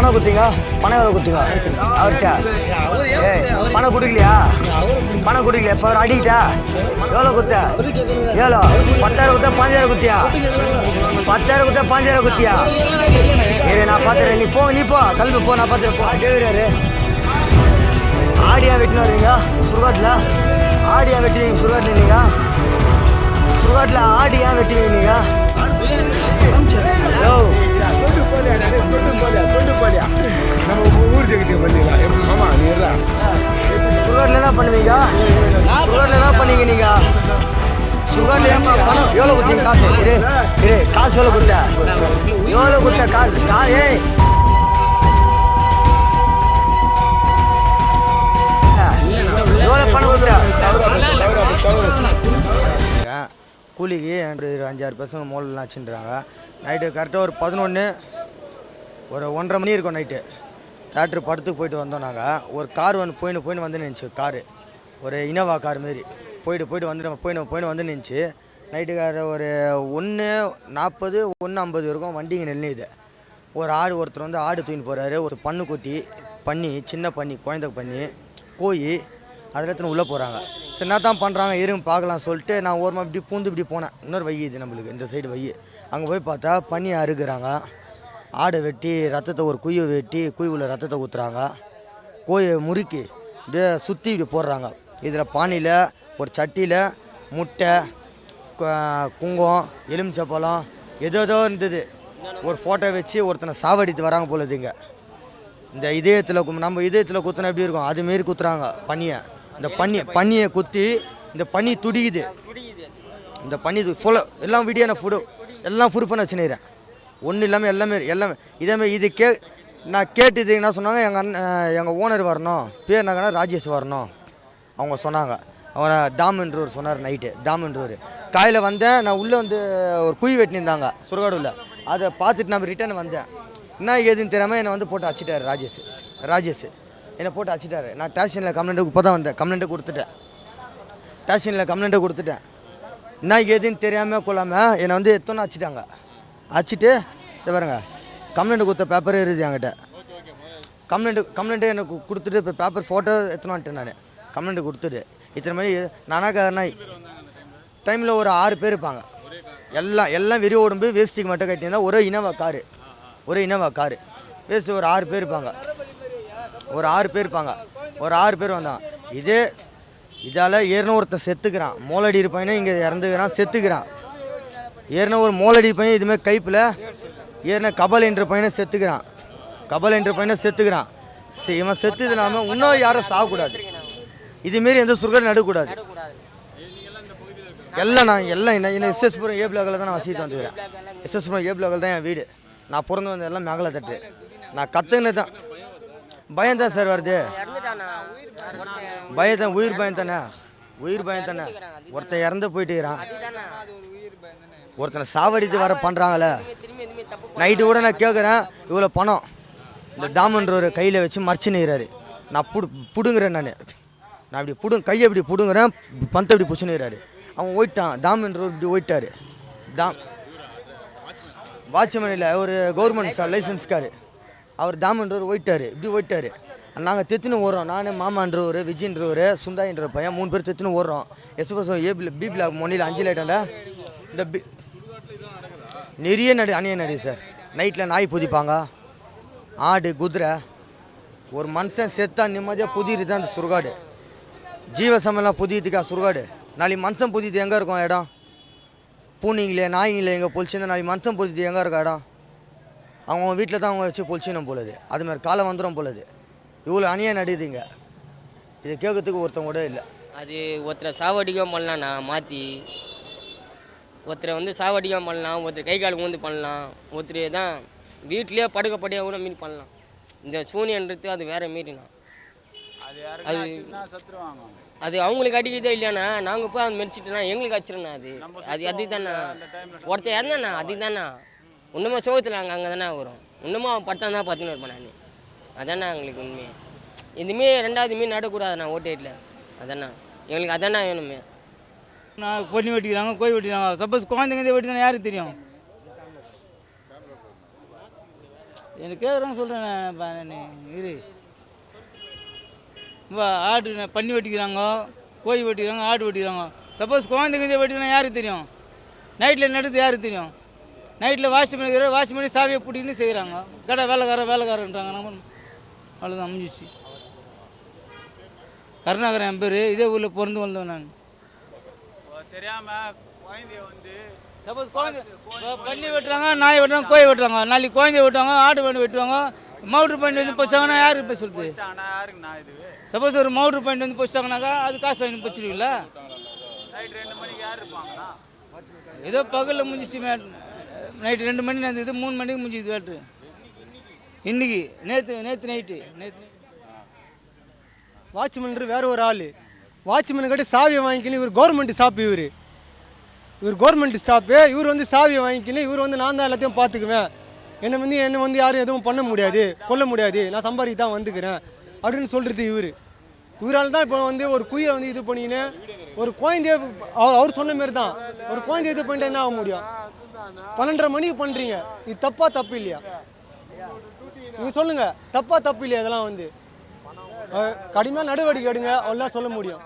பணம் கொடுத்தீங்க? பணம் எவ்வளோ கொடுத்தீங்க? அவர்கிட்ட? பணம் கொடுக்கலையா? பணம் கொடுக்கலையா? இப்போ அவர் அடிக்கிட்டா? எவ்வளோ கொடுத்த? எவ்வளோ? பத்தாயிரம் கொடுத்தா பாஞ்சாயிரம் குத்தியா பத்தாயிரம் கொடுத்தா பாஞ்சாயிரம் குத்தியா ஏறு நான் பார்த்துறேன் நீ போ நீ போ. கல்வி போ நான் பார்த்துறேன் போ. டேவிடாரு ஆடியா வெட்டினு வருவீங்க? சுடுகாட்டில்? ஆடியா வெட்டுவீங்க? சுடுகாட்டில் நீங்கள் நீங்கள் சுகர்ல என்ன பண்ணுவீங்க? சுகர்ல என்ன பண்ணீங்க நீங்க? சுகர்ல ஏன்பா பணம் எவ்வளோ கொடுத்தீங்க? காசு? இரு இரு காசு எவ்வளோ கொடுத்த? எவ்வளோ கொடுத்த காசு? கா ஏய்! எவ்வளோ பணம் கொடுத்த? கூலிக்கு அஞ்சாறு பசங்க மோல்லாம் வச்சுன்றாங்க. நைட்டு கரெக்டாக ஒரு பதினொன்று ஒரு ஒன்றரை மணி இருக்கும் நைட்டு தேட்ரு படத்துக்கு போயிட்டு வந்தோம் நாங்கள் ஒரு கார் வந்து போயின்னு போயின்னு வந்து நின்றுச்சு காரு ஒரு இனோவா கார் மாரி. போயிட்டு போயிட்டு நம்ம போயின்னு போயின்னு வந்து நின்றுச்சு நைட்டுக்கார ஒரு ஒன்று நாற்பது ஒன்று ஐம்பது இருக்கும் வண்டிங்க நெல்லுது ஒரு ஆடு ஒருத்தர் வந்து ஆடு தூக்கின்னு போகிறாரு ஒரு பண்ணு கொட்டி பண்ணி சின்ன பண்ணி குழந்த பண்ணி கோயி அதில் எத்தனை உள்ளே போகிறாங்க சரி என்ன தான் பண்ணுறாங்க இருங்க பார்க்கலாம் சொல்லிட்டு நான் ஓரமாக இப்படி பூந்து இப்படி போனேன். இன்னொரு வையுது இது நம்மளுக்கு இந்த சைடு வை அங்கே போய் பார்த்தா பண்ணி அறுக்கிறாங்க. ஆடை வெட்டி ரத்தத்தை ஒரு குய்யை வெட்டி குய் ரத்தத்தை ஊற்றுறாங்க கோயை முறுக்கி இப்படியே சுற்றி இப்படி போடுறாங்க. இதில் பானியில் ஒரு சட்டியில் முட்டை கு- குங்குமம் எலுமிச்சப்பழம் ஏதோ ஏதோ இருந்தது. ஒரு ஃபோட்டோ வச்சு ஒருத்தனை சாவடித்து வராங்க போல இதுங்க இந்த இதயத்தில் நம்ம இதயத்தில் குத்துனா எப்படி இருக்கும்? அதுமாரி குத்துறாங்க பனியை. இந்த பனி பனியை குத்தி இந்த பனி துடிக்குது. இந்த பனி ஃபுல்லாக எல்லாம் வீடியோ நான் ஃபுடு எல்லாம் ப்ரூஃப் பண்ண வச்சுக்கிறேன் ஒன்றும் இல்லாமல் எல்லாமே எல்லாமே இதேமாதிரி இது கே நான் கேட்டு என்ன சொன்னாங்க எங்கள் அண்ணன் எங்கள் ஓனர் வரணும் பேர் என்னங்கன்னா ராஜேஷ் வரணும். அவங்க சொன்னாங்க. அவரை தாமன்றவர் சொன்னார் நைட்டு தாமன்றவர் காலையில் வந்தேன் நான் உள்ளே வந்து ஒரு குழி வெட்டினிருந்தாங்க சுடுகாடுல. அதை பார்த்துட்டு நான் ரிட்டர்ன் வந்தேன். என்ன ஏதுன்னு தெரியாமல் என்னை வந்து போட்டு அடிச்சிட்டாரு ராஜேஷ். ராஜேஷ் என்னை போட்டு அடிச்சிட்டாரு. நான் ஸ்டேஷனில் கம்ப்ளைண்ட்டு இப்போ தான் வந்தேன் கம்ப்ளைண்ட்டு கொடுத்துட்டேன். ஸ்டேஷனில் கம்ப்ளைண்ட்டை கொடுத்துட்டேன். என்ன ஏதுன்னு தெரியாமல் கொள்ளாமல் என்னை வந்து எத்தனை அடிச்சிட்டாங்க. அடிச்சிட்டு இது பாருங்க. கம்ப்ளைண்ட் கொடுத்த பேப்பரே இருக்குது என்கிட்ட. கம்ப்ளைண்ட் கம்ப்ளைண்ட்டு எனக்கு கொடுத்துட்டு இப்போ பேப்பர் ஃபோட்டோ எத்தனை வந்துட்டேன் நான். கம்ப்ளைண்ட்டு கொடுத்துட்டு இத்தனை மணி நானாக்கா டைமில் ஒரு ஆறு பேர் இருப்பாங்க. எல்லாம் எல்லாம் வெறி உடம்பு வேஸ்ட்டுக்கு மட்டும் கட்டியிருந்தா ஒரே இனோவா காரு. ஒரே இனோவா காரு. வேஸ்ட்டு ஒரு ஆறு பேர் இருப்பாங்க. ஒரு ஆறு பேர் இருப்பாங்க. ஒரு ஆறு பேர் வந்தாங்க இதே இதால் ஏறின ஒருத்தன் செத்துக்கிறான். மோலடி பையனும் இங்கே இறந்துக்கிறான் செத்துக்கிறான். ஏறின ஒரு மோலடி பையன் இதுமாதிரி கைப்பில் ஏறின கபல் என்ற பையனை செத்துக்கிறான். கபல் என்ற பையனை செத்துக்கிறான். இவன் செத்துது இல்லாமல் இன்னும் யாரும் சாகக்கூடாது. இதுமாரி எந்த சுருக்கம் நடக்கூடாது. எல்லாம் நான் எல்லாம் என்ன என்ன எஸ்எஸ்புரம் ஏ பிளாக்கில் தான் நான் வசித்து வந்துக்கிறேன் எஸ்எஸ்புரம் ஏ பிளாக்கில் தான் என் வீடு. நான் பிறந்து வந்த எல்லாம் மேகலை தட்டு. நான் கற்றுக்கினது தான் பயம் தான் சார் வருது. பயத்தான் உயிர் பயம் தானே? உயிர் பயம் தானே? ஒருத்தன் இறந்து போயிட்டுக்கிறான் ஒருத்தனை சாவடித்து வர பண்ணுறாங்களே நைட்டு கூட நான் கேட்குறேன் இவ்வளோ பணம். இந்த தாமன்றவர் கையில் வச்சு மறைச்சு நிற்கிறாரு நான் புடு பிடுங்குறேன் நான். நான் இப்படி புடு கையை இப்படி பிடுங்குறேன் பந்தை இப்படி பிடிச்சுனுறாரு அவன் ஓயிட்டான் தாமன்றவர் இப்படி ஓயிட்டாரு. தாம் வாட்ச்மேனில் ஒரு கவர்மெண்ட் சார் லைசன்ஸ்கார் அவர் தாமன்றவர் ஓயிட்டாரு இப்படி ஓயிட்டாரு. நாங்கள் தெத்துன்னு ஓடுறோம். நான் மாமான்றவர் விஜயன்றவர் சுந்தாயின்ற பையன் மூணு பேர் தெத்துன்னு ஓடுறோம். எஸ்எஸ் ஏ பி பிளாக் மொனியில் அஞ்சு லைட்டாண்டா இந்த பி நிறைய நடி அணிய நடி சார். நைட்டில் நாய் புதிப்பாங்க. ஆடு குதிரை. ஒரு மனுஷன் செத்தா நிம்மதியாக புதியது தான் இந்த சுடுகாடு. ஜீவசமெல்லாம் புதியதுக்கா சுருகாடு நாளைக்கு மனுஷன் புதியது எங்கே இருக்கும் இடம்? பூனிங்களே நாய்ங்களே எங்கே பொழிச்சிருந்தா நாளைக்கு மனுஷன் புதியது எங்கே இருக்கும் இடம்? அவங்க வீட்டில் தான் அவங்க வச்சு பொழிச்சினும் போலது. அதுமாதிரி காலை காலம் வந்துடும் போலது. இவ்வளோ அணியாக நடிதுங்க இதை கேட்கறதுக்கு ஒருத்தவங்க கூட இல்லை. அது ஒருத்தரை சாவடிக்க முடியலண்ணா மாற்றி ஒருத்தரை வந்து சாவடிக்கவும் பண்ணலாம் ஒருத்தர் கை கால் ஊந்து பண்ணலாம் ஒருத்தர் தான் வீட்லேயே படுக்கப்படியாக கூட மீறி பண்ணலாம். இந்த சூனியன்றது அது வேற மீறினா. அது அது அவங்களுக்கு அடிக்குதோ இல்லையாண்ணா நாங்கள் போய் அதை மெரிச்சிட்டோன்னா எங்களுக்கு அடிச்சிடண்ணா அது. அது அது தானே ஒருத்தர் இறந்தாண்ணா அது தானே இன்னுமா சோகத்தில் அங்கே அங்கே தானே வரும். இன்னுமா அவன் பட்டம் தான் பார்த்துன்னு இருப்பேன் நான். அதானே எங்களுக்கு உண்மை. இதுமே ரெண்டாவது மீன் நடக்கூடாது நான் ஓட்டேட்டில் அதானே எங்களுக்கு அதானே வேணுமே. நான் பொண்ணு வெட்டிக்கிறாங்க கோழி வெட்டிக்கிறாங்க. சப்போஸ் குழந்தைங்க வெட்டினா யாருக்கு தெரியும்? எனக்கு கேட்குறாங்க சொல்கிறேன் இரு. ஆடு பண்ணி வெட்டிக்கிறாங்க கோழி வெட்டிக்கிறாங்க ஆடு வெட்டிக்கிறாங்க. சப்போஸ் குழந்தைங்க வெட்டினா யாருக்கு தெரியும்? நைட்டில் நடுத்து யாருக்கு தெரியும்? நைட்டில் வாஷ் பண்ணிக்கிற வாஷ் பண்ணி சாவியை பிடிக்குன்னு செய்கிறாங்க கடை வேலைக்காரன் வேலைக்காரன்றாங்க. நம்ம அவ்வளோதான் அமைஞ்சிச்சு கருணாகரன் என் பேர். இதே ஊரில் பிறந்து வந்தோம் நான். தெரியாமல் குழந்தைய வந்து சப்போஸ் குழந்தை பண்ணி வெட்டுறாங்க நாய் வெட்டுறாங்க கோழி வெட்டுறாங்க. நாளைக்கு குழந்தைய வெட்டுவாங்க ஆடு பண்ணி வெட்டுவாங்க. மவுட்ரு பண்ணி வந்து போச்சாங்கன்னா யாருக்கு இப்போ சொல்லுது சப்போஸ் ஒரு மவுட்ரு பண்ணி வந்து போச்சாங்கனாக்கா அது காசு வாங்கி போச்சிருவீங்களா? நைட் ரெண்டு மணிக்கு யார் இருப்பாங்கண்ணா ஏதோ பகலில் முடிஞ்சிச்சு நைட்டு ரெண்டு மணி நடந்தது மூணு மணிக்கு முடிஞ்சுது வேட்ரு இன்னைக்கு நேற்று நேற்று நைட்டு நேற்று வாட்ச்மேன் வேற ஒரு ஆள். வாட்ச்மேன் கிட்ட சாவியை வாங்கிக்கின்னு இவர் கவர்மெண்ட் ஸ்டாப் இவர். இவர் கவர்மெண்ட் ஸ்டாப்பு இவர் வந்து சாவியை வாங்கிக்கின்னு இவர் வந்து நான் தான் எல்லாத்தையும் பார்த்துக்குவேன். என்னை வந்து என்னை வந்து யாரும் எதுவும் பண்ண முடியாது கொல்ல முடியாது. நான் சம்பாதிக்க தான் வந்துக்கிறேன். அப்படின்னு சொல்கிறது இவர். இவரால் தான் இப்போ வந்து ஒரு குயை வந்து இது பண்ணிக்கின்னு ஒரு குழந்தைய அவர் அவர் சொன்ன மாரி தான். ஒரு குழந்தைய இது பண்ணிட்டு என்ன ஆக முடியும்? பன்னெண்டரை மணிக்கு பண்ணுறீங்க இது தப்பாக தப்பு இல்லையா? நீங்கள் சொல்லுங்கள் தப்பாக தப்பு இல்லையா இதெல்லாம் வந்து? கடுமையான நடவடிக்கை எடுங்க அவ்வளோ சொல்ல முடியும்.